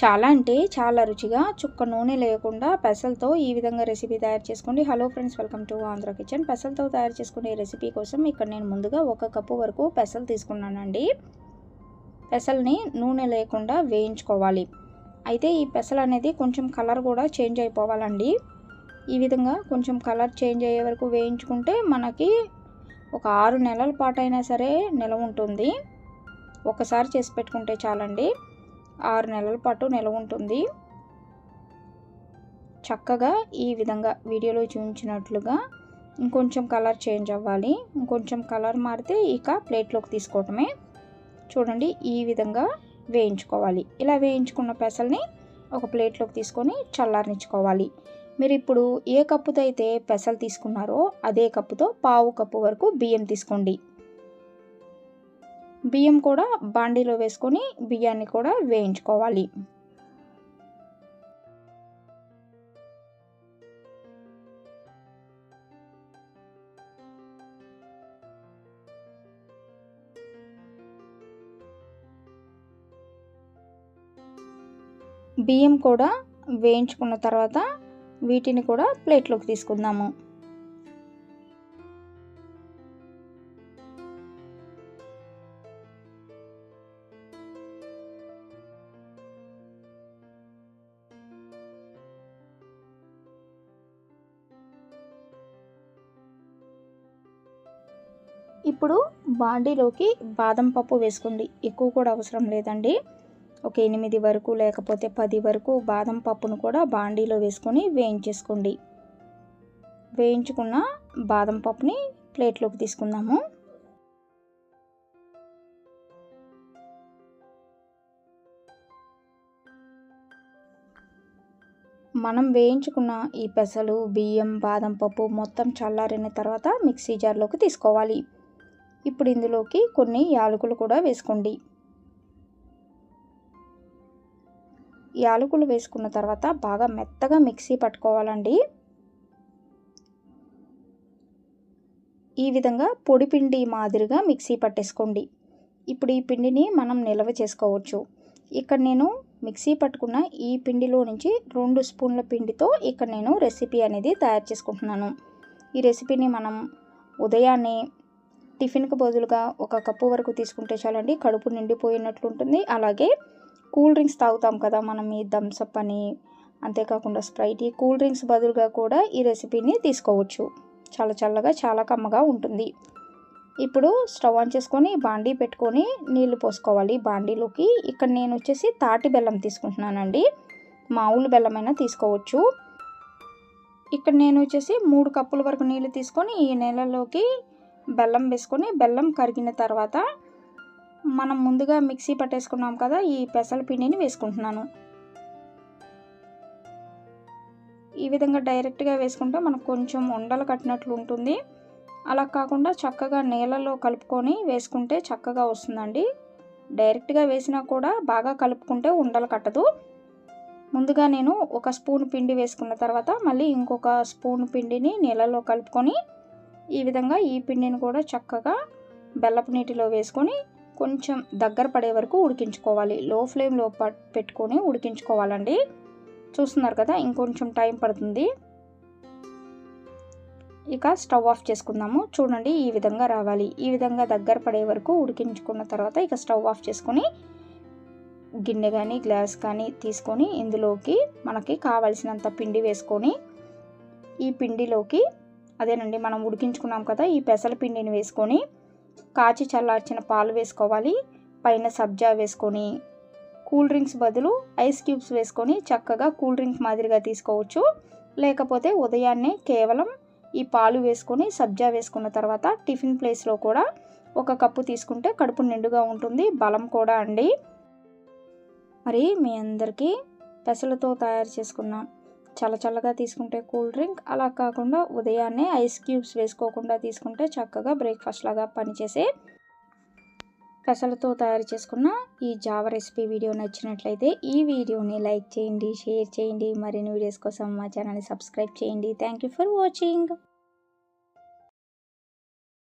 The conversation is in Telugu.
చాలా అంటే చాలా రుచిగా చుక్క నూనె లేకుండా పెసలతో ఈ విధంగా రెసిపీ తయారు చేసుకోండి. Hello friends welcome to Andhra kitchen పెసలతో తయారు చేసుకునే రెసిపీ కోసం ఇక్కడ నేను ముందుగా ఒక కప్పు వరకు పెసలు తీసుకున్నానండి. పెసల్ని నూనె లేకుండా వేయించుకోవాలి. అయితే ఈ పెసలు అనేది కొంచెం కలర్ కూడా చేంజ్ అయిపోవాలండి. ఈ విధంగా కొంచెం కలర్ చేంజ్ అయ్యే వరకు వేయించుకుంటే మనకి ఒక ఆరు నెలల పాటైనా సరే నిలవ ఉంటుంది. ఒకసారి చేసి పెట్టుకుంటే చాలండి. ఆరు నెలల పాటు నిలవ ఉంటుంది. చక్కగా ఈ విధంగా వీడియోలో చూపించినట్లుగా ఇంకొంచెం కలర్ చేంజ్ అవ్వాలి. ఇంకొంచెం కలర్ మారితే ఇక ప్లేట్లోకి తీసుకోవటమే. చూడండి ఈ విధంగా వేయించుకోవాలి. ఇలా వేయించుకున్న పెసల్ని ఒక ప్లేట్లోకి తీసుకొని చల్లారనిచ్చుకోవాలి. మీరు ఇప్పుడు ఏ కప్పుతో అయితే పెసలు తీసుకున్నారో అదే కప్పుతో పావు కప్పు వరకు బియ్యం తీసుకోండి. బియ్యం కూడా బాండీలో వేసుకొని బియ్యాన్ని కూడా వేయించుకోవాలి. బియ్యం కూడా వేయించుకున్న తర్వాత వీటిని కూడా ప్లేట్లోకి తీసుకుందాము. ఇప్పుడు బాండీలోకి బాదం పప్పు వేసుకోండి. ఎక్కువ కూడా అవసరం లేదండి. ఒక ఎనిమిది వరకు లేకపోతే పది వరకు బాదం పప్పును కూడా బాండీలో వేసుకొని వేయించేసుకోండి. వేయించుకున్న బాదం పప్పుని ప్లేట్లోకి తీసుకుందాము. మనం వేయించుకున్న ఈ పెసలు బియ్యం బాదం పప్పు మొత్తం చల్లారిన తర్వాత మిక్సీ జార్లోకి తీసుకోవాలి. ఇప్పుడు ఇందులోకి కొన్ని యాలకులు కూడా వేసుకోండి. యాలకులు వేసుకున్న తర్వాత బాగా మెత్తగా మిక్సీ పట్టుకోవాలండి. ఈ విధంగా పొడి పిండి మాదిరిగా మిక్సీ పట్టేసుకోండి. ఇప్పుడు ఈ పిండిని మనం నిల్వ చేసుకోవచ్చు. ఇక్కడ నేను మిక్సీ పట్టుకున్న ఈ పిండిలో నుంచి రెండు స్పూన్ల పిండితో ఇక్కడ నేను రెసిపీ అనేది తయారు చేసుకుంటున్నాను. ఈ రెసిపీని మనం ఉదయాన్నే టిఫిన్కి బదులుగా ఒక కప్పు వరకు తీసుకుంటే చాలండి. కడుపు నిండిపోయినట్లు ఉంటుంది. అలాగే కూల్ డ్రింక్స్ తాగుతాం కదా మనం ఈ థమ్సప్ అని. అంతేకాకుండా స్ప్రైట్. ఈ కూల్ డ్రింక్స్ బదులుగా కూడా ఈ రెసిపీని తీసుకోవచ్చు. చాలా చల్లగా చాలా కమ్మగా ఉంటుంది. ఇప్పుడు స్టవ్ ఆన్ చేసుకొని బాండీ పెట్టుకొని నీళ్ళు పోసుకోవాలి. బాండీలోకి ఇక్కడ నేను వచ్చేసి తాటి బెల్లం తీసుకుంటున్నానండి. మామూలు బెల్లమైనా తీసుకోవచ్చు. ఇక్కడ నేను వచ్చేసి మూడు కప్పుల వరకు నీళ్ళు తీసుకొని ఈ నీళ్ళలోకి బెల్లం వేసుకొని బెల్లం కరిగిన తర్వాత మనం ముందుగా మిక్సీ పట్టేసుకున్నాం కదా ఈ పెసల పిండిని వేసుకుంటున్నాను. ఈ విధంగా డైరెక్ట్గా వేసుకుంటే మనకు కొంచెం ఉండలు కట్టినట్లు ఉంటుంది. అలా కాకుండా చక్కగా నీళ్ళలో కలుపుకొని వేసుకుంటే చక్కగా వస్తుందండి. డైరెక్ట్గా వేసినా కూడా బాగా కలుపుకుంటే ఉండలు కట్టదు. ముందుగా నేను ఒక స్పూన్ పిండి వేసుకున్న తర్వాత మళ్ళీ ఇంకొక స్పూన్ పిండిని నీళ్ళలో కలుపుకొని ఈ విధంగా ఈ పిండిని కూడా చక్కగా బెల్లపు నీటిలో వేసుకొని కొంచెం దగ్గర పడే వరకు ఉడికించుకోవాలి. లో ఫ్లేమ్లో పెట్టుకొని ఉడికించుకోవాలండి. చూస్తున్నారు కదా ఇంకొంచెం టైం పడుతుంది. ఇక స్టవ్ ఆఫ్ చేసుకుందాము. చూడండి ఈ విధంగా రావాలి. ఈ విధంగా దగ్గర పడే వరకు ఉడికించుకున్న తర్వాత ఇక స్టవ్ ఆఫ్ చేసుకొని గిన్నె కానీ గ్లాస్ కానీ తీసుకొని ఇందులోకి మనకి కావలసినంత పిండి వేసుకొని ఈ పిండిలోకి అదేనండి మనం ఉడికించుకున్నాం కదా ఈ పెసల పిండిని వేసుకొని కాచి చల్లార్చిన పాలు వేసుకోవాలి. పైన సబ్జా వేసుకొని కూల్ డ్రింక్స్ బదులు ఐస్ క్యూబ్స్ వేసుకొని చక్కగా కూల్ డ్రింక్ మాదిరిగా తీసుకోవచ్చు. లేకపోతే ఉదయాన్నే కేవలం ఈ పాలు వేసుకొని సబ్జా వేసుకున్న తర్వాత టిఫిన్ ప్లేస్లో కూడా ఒక కప్పు తీసుకుంటే కడుపు నిండుగా ఉంటుంది బలం కూడా అండి. మరి మీ అందరికీ పెసలతో తయారు చేసుకున్నాను చల్ల చల్లగా తీసుకుంటే కూల్ డ్రింక్ అలా కాకుండా ఉదయాన్నే ఐస్ క్యూబ్స్ వేసుకోకుండా తీసుకుంటే చక్కగా బ్రేక్ఫాస్ట్ లాగా పనిచేసే పెసలతో తయారు చేసుకున్న ఈ జావ రెసిపీ వీడియో నచ్చినట్లయితే ఈ వీడియోని లైక్ చేయండి షేర్ చేయండి. మరిన్ని వీడియోస్ కోసం మా ఛానల్ని సబ్స్క్రైబ్ చేయండి. Thank you for watching